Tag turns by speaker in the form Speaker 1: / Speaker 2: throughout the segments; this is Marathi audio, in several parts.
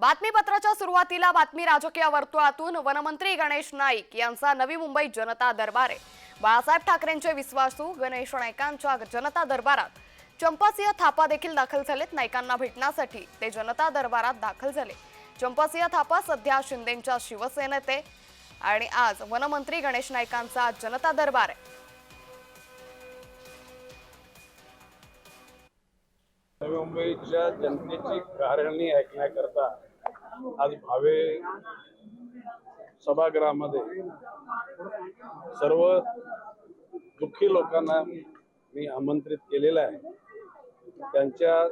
Speaker 1: बातमीपत्राच्या सुरुवातीला बातमी राजकीय वर्तुळातून वनमंत्री गणेश नाईक यांचा नवी मुंबई जनता दरबार. आहे बाळासाहेब ठाकरेंचे विश्वासू गणेश नाईकांच्या जनता दरबारात चंपासिंह थापा देखील दाखल झालेत नाईकांना भेटण्यासाठी. ते जनता दरबारात दाखल झाले. चंपासिंह थापा सध्या शिंदेच्या शिवसेनेत आहे आणि आज वनमंत्री गणेश नाईकांचा जनता दरबार. आहे
Speaker 2: नवी मुंबईच्या जनतेची कारणी ऐकण्याकरता आज भावे सभागृहामध्ये सर्व दुःखी लोकांना मी आमंत्रित केलेलं आहे. त्यांच्या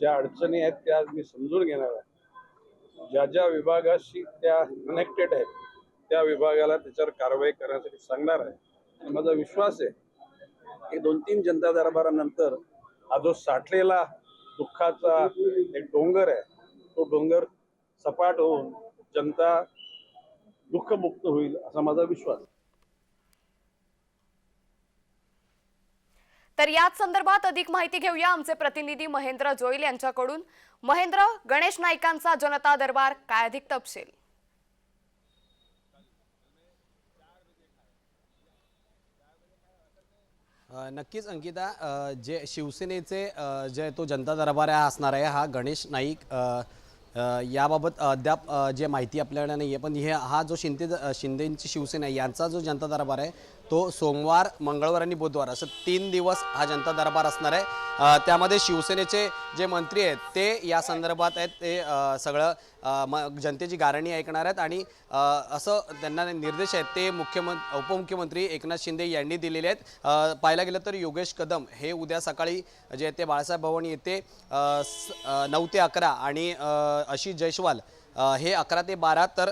Speaker 2: ज्या अडचणी आहेत त्या आज मी समजून घेणार आहे. ज्या ज्या विभागाशी त्या कनेक्टेड आहेत त्या विभागाला त्याच्यावर कारवाई करण्यासाठी सांगणार आहे. आणि माझा विश्वास आहे की दोन तीन जनता दरबारानंतर हा जो साठलेला दुःखाचा एक डोंगर आहे तो डोंगर सपाट होऊन जनता दुःखमुक्त होईल असा माझा विश्वास.
Speaker 1: तर याच संदर्भात अधिक माहिती घेऊया आमचे प्रतिनिधी महेंद्र जोईल यांच्याकडून. महेंद्र गणेश नाईकांचा जनता दरबार काय अधिक तपशील?
Speaker 3: नक्कीच अंकिता. जे शिवसेनेचे जे तो जनता दरबार आहे असणार आहे हा गणेश नाईक याबाबत अद्याप जे माहिती आपल्याकडे नाही आहे पण हे हा जो शिंदे शिंदेंची शिंदेची शिवसेना आहे यांचा जो जनता दरबार आहे तो सोमवार मंगळवार आणि बुधवार असं तीन दिवस हा जनता दरबार असणार आहे. त्यामध्ये शिवसेनेचे जे मंत्री आहेत ते या संदर्भात आहेत ते सगळं म जनतेची गारणी ऐकणार आहेत आणि असं त्यांना निर्देश आहेत ते मुख्यमंत्री उपमुख्यमंत्री एकनाथ शिंदे यांनी दिलेले आहेत. पाहायला गेलं तर योगेश कदम हे उद्या सकाळी जे आहे ते बाळासाहेब भवन येथे स- नऊ ते अकरा आणि अ, आशिष जयस्वाल हे अकरा ते बारा तर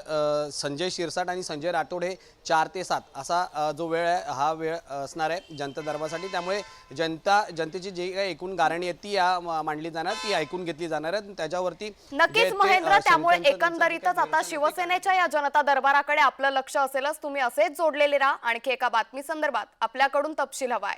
Speaker 3: संजय शिरसाट आणि संजय राठोड हे चार ते सात असा जो वेळ आहे हा वेळ असणार आहे जनता दरबारासाठी. त्यामुळे जनता जनतेची जी काही एकूण गारणी आहे ती या मांडली जाणार ती ऐकून घेतली जाणार आहे. त्याच्यावरती
Speaker 1: नक्कीच महेंद्र त्यामुळे एकंदरीतच आता
Speaker 3: आहे
Speaker 1: शिवसेनेच्या या जनता दरबाराकडे आपलं लक्ष असेलच तुम्ही असेच जोडलेले राहा. आणखी एका बातमी संदर्भात आपल्याकडून तपशील हवाय